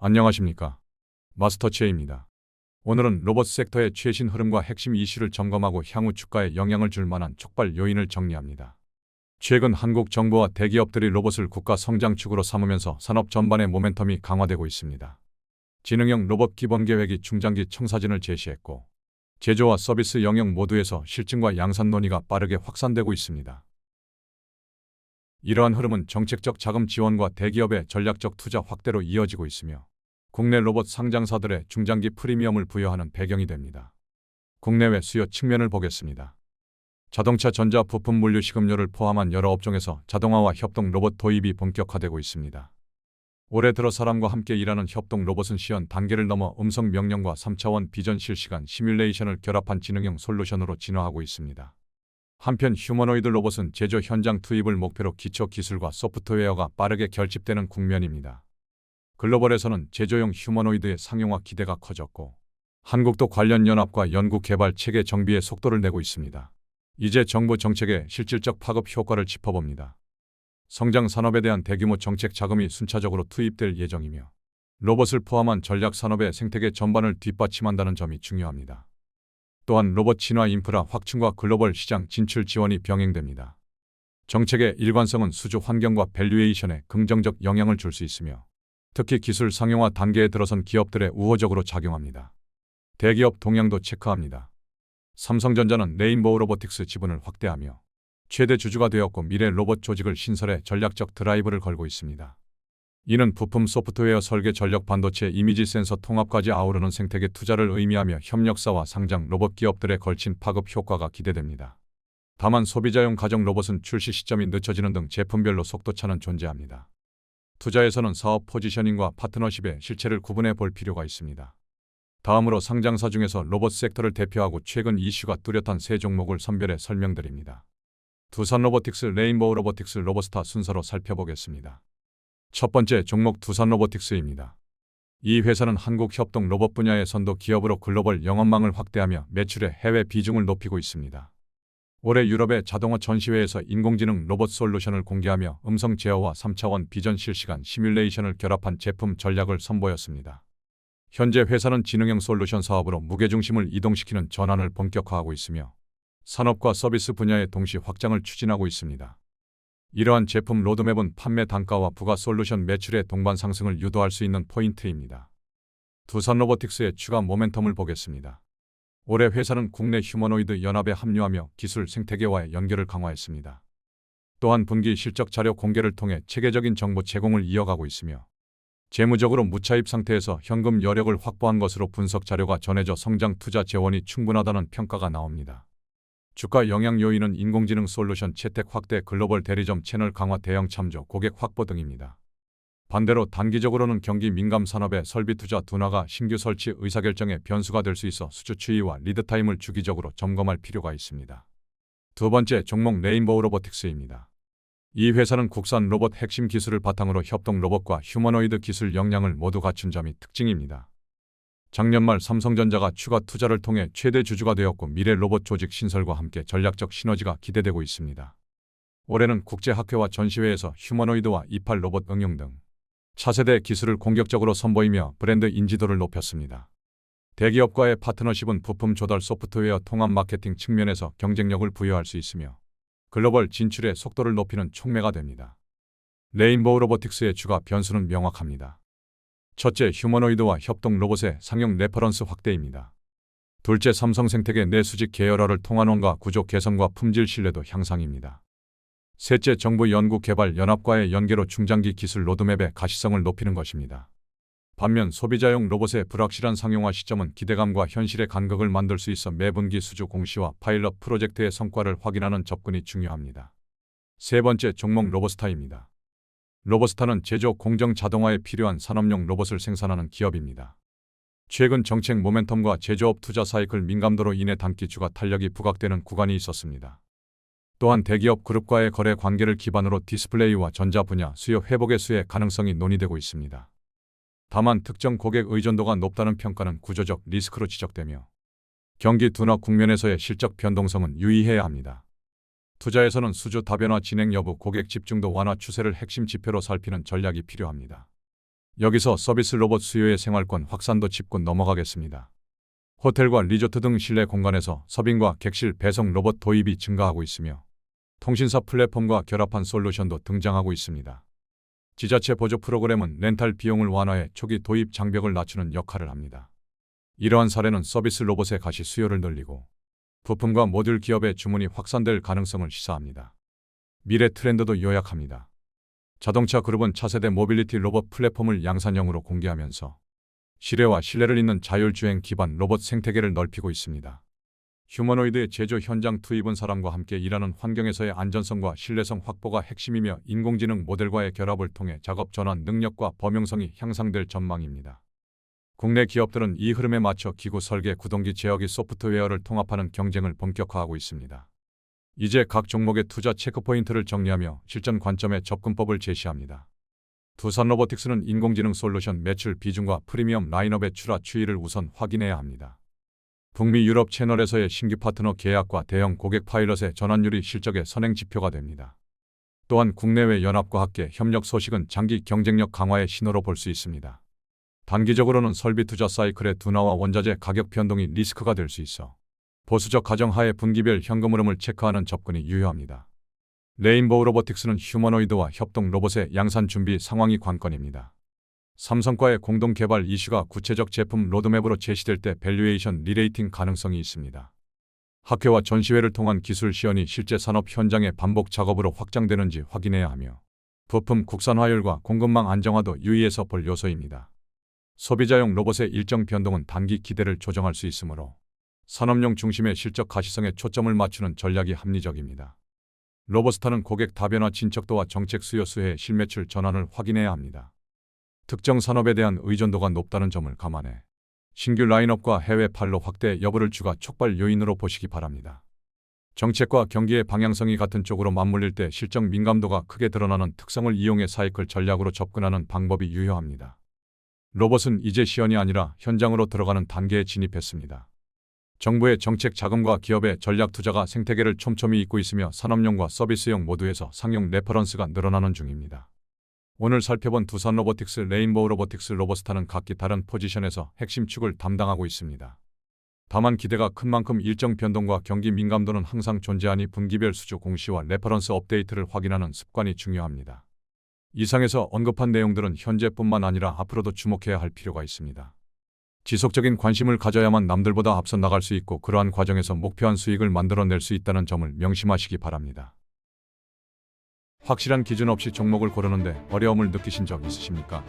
안녕하십니까. 마스터치에입니다. 오늘은 로봇 섹터의 최신 흐름과 핵심 이슈를 점검하고 향후 주가에 영향을 줄 만한 촉발 요인을 정리합니다. 최근 한국 정부와 대기업들이 로봇을 국가 성장축으로 삼으면서 산업 전반의 모멘텀이 강화되고 있습니다. 지능형 로봇 기본 계획이 중장기 청사진을 제시했고 제조와 서비스 영역 모두에서 실증과 양산 논의가 빠르게 확산되고 있습니다. 이러한 흐름은 정책적 자금 지원과 대기업의 전략적 투자 확대로 이어지고 있으며 국내 로봇 상장사들의 중장기 프리미엄을 부여하는 배경이 됩니다. 국내외 수요 측면을 보겠습니다. 자동차 전자 부품 물류 식음료를 포함한 여러 업종에서 자동화와 협동 로봇 도입이 본격화되고 있습니다. 올해 들어 사람과 함께 일하는 협동 로봇은 시연 단계를 넘어 음성 명령과 3차원 비전 실시간 시뮬레이션을 결합한 지능형 솔루션으로 진화하고 있습니다. 한편 휴머노이드 로봇은 제조 현장 투입을 목표로 기초 기술과 소프트웨어가 빠르게 결집되는 국면입니다. 글로벌에서는 제조용 휴머노이드의 상용화 기대가 커졌고 한국도 관련 연합과 연구 개발 체계 정비에 속도를 내고 있습니다. 이제 정부 정책의 실질적 파급 효과를 짚어봅니다. 성장 산업에 대한 대규모 정책 자금이 순차적으로 투입될 예정이며 로봇을 포함한 전략 산업의 생태계 전반을 뒷받침한다는 점이 중요합니다. 또한 로봇 진화 인프라 확충과 글로벌 시장 진출 지원이 병행됩니다. 정책의 일관성은 수주 환경과 밸류에이션에 긍정적 영향을 줄 수 있으며 특히 기술 상용화 단계에 들어선 기업들에 우호적으로 작용합니다. 대기업 동향도 체크합니다. 삼성전자는 레인보우 로보틱스 지분을 확대하며 최대 주주가 되었고 미래 로봇 조직을 신설해 전략적 드라이브를 걸고 있습니다. 이는 부품 소프트웨어 설계 전력 반도체 이미지 센서 통합까지 아우르는 생태계 투자를 의미하며 협력사와 상장 로봇 기업들에 걸친 파급 효과가 기대됩니다. 다만 소비자용 가정 로봇은 출시 시점이 늦춰지는 등 제품별로 속도차는 존재합니다. 투자에서는 사업 포지셔닝과 파트너십의 실체를 구분해 볼 필요가 있습니다. 다음으로 상장사 중에서 로봇 섹터를 대표하고 최근 이슈가 뚜렷한 세 종목을 선별해 설명드립니다. 두산 로보틱스, 레인보우 로보틱스, 로보스타 순서로 살펴보겠습니다. 첫 번째 종목 두산 로보틱스입니다. 이 회사는 한국 협동 로봇 분야의 선도 기업으로 글로벌 영업망을 확대하며 매출의 해외 비중을 높이고 있습니다. 올해 유럽의 자동화 전시회에서 인공지능 로봇 솔루션을 공개하며 음성 제어와 3차원 비전 실시간 시뮬레이션을 결합한 제품 전략을 선보였습니다. 현재 회사는 지능형 솔루션 사업으로 무게중심을 이동시키는 전환을 본격화하고 있으며 산업과 서비스 분야의 동시 확장을 추진하고 있습니다. 이러한 제품 로드맵은 판매 단가와 부가 솔루션 매출의 동반 상승을 유도할 수 있는 포인트입니다. 두산 로보틱스의 추가 모멘텀을 보겠습니다. 올해 회사는 국내 휴머노이드 연합에 합류하며 기술 생태계와의 연결을 강화했습니다. 또한 분기 실적 자료 공개를 통해 체계적인 정보 제공을 이어가고 있으며 재무적으로 무차입 상태에서 현금 여력을 확보한 것으로 분석 자료가 전해져 성장 투자 재원이 충분하다는 평가가 나옵니다. 주가 영향 요인은 인공지능 솔루션 채택 확대 글로벌 대리점 채널 강화 대형 참조 고객 확보 등입니다. 반대로 단기적으로는 경기 민감 산업의 설비 투자 둔화가 신규 설치 의사결정의 변수가 될 수 있어 수주 추이와 리드 타임을 주기적으로 점검할 필요가 있습니다. 두 번째 종목 레인보우 로보틱스입니다. 이 회사는 국산 로봇 핵심 기술을 바탕으로 협동 로봇과 휴머노이드 기술 역량을 모두 갖춘 점이 특징입니다. 작년 말 삼성전자가 추가 투자를 통해 최대 주주가 되었고 미래 로봇 조직 신설과 함께 전략적 시너지가 기대되고 있습니다. 올해는 국제학회와 전시회에서 휴머노이드와 이팔 로봇 응용 등 차세대 기술을 공격적으로 선보이며 브랜드 인지도를 높였습니다. 대기업과의 파트너십은 부품 조달 소프트웨어 통합 마케팅 측면에서 경쟁력을 부여할 수 있으며 글로벌 진출의 속도를 높이는 촉매가 됩니다. 레인보우 로보틱스의 주가 변수는 명확합니다. 첫째, 휴머노이드와 협동 로봇의 상용 레퍼런스 확대입니다. 둘째, 삼성 생태계 내 수직 계열화를 통한원과 구조 개선과 품질 신뢰도 향상입니다. 셋째, 정부 연구 개발 연합과의 연계로 중장기 기술 로드맵의 가시성을 높이는 것입니다. 반면 소비자용 로봇의 불확실한 상용화 시점은 기대감과 현실의 간극을 만들 수 있어 매분기 수주 공시와 파일럿 프로젝트의 성과를 확인하는 접근이 중요합니다. 세 번째 종목 로보스타입니다. 로보스타는 제조 공정 자동화에 필요한 산업용 로봇을 생산하는 기업입니다. 최근 정책 모멘텀과 제조업 투자 사이클 민감도로 인해 단기주가 탄력이 부각되는 구간이 있었습니다. 또한 대기업 그룹과의 거래 관계를 기반으로 디스플레이와 전자 분야 수요 회복의 수의 가능성이 논의되고 있습니다. 다만 특정 고객 의존도가 높다는 평가는 구조적 리스크로 지적되며 경기 둔화 국면에서의 실적 변동성은 유의해야 합니다. 투자에서는 수주 다변화 진행 여부, 고객 집중도 완화 추세를 핵심 지표로 살피는 전략이 필요합니다. 여기서 서비스 로봇 수요의 생활권 확산도 짚고 넘어가겠습니다. 호텔과 리조트 등 실내 공간에서 서빙과 객실 배송 로봇 도입이 증가하고 있으며 통신사 플랫폼과 결합한 솔루션도 등장하고 있습니다. 지자체 보조 프로그램은 렌탈 비용을 완화해 초기 도입 장벽을 낮추는 역할을 합니다. 이러한 사례는 서비스 로봇의 가시 수요를 늘리고 부품과 모듈 기업의 주문이 확산될 가능성을 시사합니다. 미래 트렌드도 요약합니다. 자동차 그룹은 차세대 모빌리티 로봇 플랫폼을 양산형으로 공개하면서 시뢰와 신뢰를 잇는 자율주행 기반 로봇 생태계를 넓히고 있습니다. 휴머노이드의 제조 현장 투입은 사람과 함께 일하는 환경에서의 안전성과 신뢰성 확보가 핵심이며 인공지능 모델과의 결합을 통해 작업 전환 능력과 범용성이 향상될 전망입니다. 국내 기업들은 이 흐름에 맞춰 기구 설계, 구동기 제어기 소프트웨어를 통합하는 경쟁을 본격화하고 있습니다. 이제 각 종목의 투자 체크포인트를 정리하며 실전 관점의 접근법을 제시합니다. 두산 로보틱스는 인공지능 솔루션 매출 비중과 프리미엄 라인업의 출하 추이를 우선 확인해야 합니다. 북미 유럽 채널에서의 신규 파트너 계약과 대형 고객 파일럿의 전환율이 실적의 선행 지표가 됩니다. 또한 국내외 연합과 학계 협력 소식은 장기 경쟁력 강화의 신호로 볼 수 있습니다. 단기적으로는 설비 투자 사이클의 둔화와 원자재 가격 변동이 리스크가 될 수 있어 보수적 가정하에 분기별 현금 흐름을 체크하는 접근이 유효합니다. 레인보우 로보틱스는 휴머노이드와 협동 로봇의 양산 준비 상황이 관건입니다. 삼성과의 공동 개발 이슈가 구체적 제품 로드맵으로 제시될 때 밸류에이션 리레이팅 가능성이 있습니다. 학회와 전시회를 통한 기술 시연이 실제 산업 현장의 반복 작업으로 확장되는지 확인해야 하며 부품 국산화율과 공급망 안정화도 유의해서 볼 요소입니다. 소비자용 로봇의 일정 변동은 단기 기대를 조정할 수 있으므로 산업용 중심의 실적 가시성에 초점을 맞추는 전략이 합리적입니다. 로버스타는 고객 다변화 진척도와 정책 수요 수혜의 실매출 전환을 확인해야 합니다. 특정 산업에 대한 의존도가 높다는 점을 감안해 신규 라인업과 해외 판로 확대 여부를 주가 촉발 요인으로 보시기 바랍니다. 정책과 경기의 방향성이 같은 쪽으로 맞물릴 때 실적 민감도가 크게 드러나는 특성을 이용해 사이클 전략으로 접근하는 방법이 유효합니다. 로봇은 이제 시연이 아니라 현장으로 들어가는 단계에 진입했습니다. 정부의 정책 자금과 기업의 전략 투자가 생태계를 촘촘히 잇고 있으며 산업용과 서비스용 모두에서 상용 레퍼런스가 늘어나는 중입니다. 오늘 살펴본 두산 로보틱스, 레인보우 로보틱스, 로버스타는 각기 다른 포지션에서 핵심 축을 담당하고 있습니다. 다만 기대가 큰 만큼 일정 변동과 경기 민감도는 항상 존재하니 분기별 수주 공시와 레퍼런스 업데이트를 확인하는 습관이 중요합니다. 이상에서 언급한 내용들은 현재뿐만 아니라 앞으로도 주목해야 할 필요가 있습니다. 지속적인 관심을 가져야만 남들보다 앞서 나갈 수 있고 그러한 과정에서 목표한 수익을 만들어낼 수 있다는 점을 명심하시기 바랍니다. 확실한 기준 없이 종목을 고르는데 어려움을 느끼신 적 있으십니까?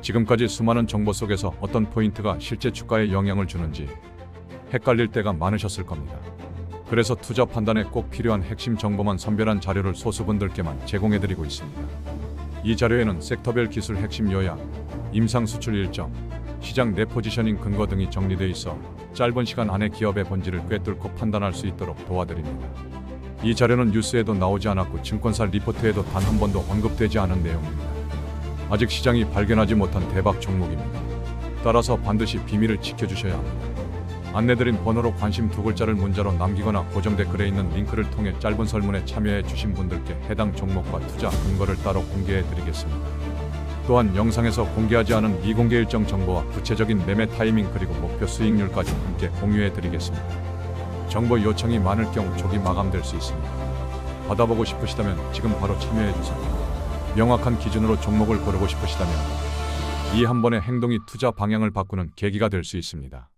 지금까지 수많은 정보 속에서 어떤 포인트가 실제 주가에 영향을 주는지 헷갈릴 때가 많으셨을 겁니다. 그래서 투자 판단에 꼭 필요한 핵심 정보만 선별한 자료를 소수분들께만 제공해드리고 있습니다. 이 자료에는 섹터별 기술 핵심 요약, 임상 수출 일정, 시장 내 포지셔닝 근거 등이 정리되어 있어 짧은 시간 안에 기업의 본질을 꿰뚫고 판단할 수 있도록 도와드립니다. 이 자료는 뉴스에도 나오지 않았고 증권사 리포트에도 단 한 번도 언급되지 않은 내용입니다. 아직 시장이 발견하지 못한 대박 종목입니다. 따라서 반드시 비밀을 지켜주셔야 합니다. 안내드린 번호로 관심 두 글자를 문자로 남기거나 고정 댓글에 있는 링크를 통해 짧은 설문에 참여해 주신 분들께 해당 종목과 투자 근거를 따로 공개해 드리겠습니다. 또한 영상에서 공개하지 않은 미공개 일정 정보와 구체적인 매매 타이밍 그리고 목표 수익률까지 함께 공유해 드리겠습니다. 정보 요청이 많을 경우 조기 마감될 수 있습니다. 받아보고 싶으시다면 지금 바로 참여해 주세요. 명확한 기준으로 종목을 고르고 싶으시다면 이 한 번의 행동이 투자 방향을 바꾸는 계기가 될 수 있습니다.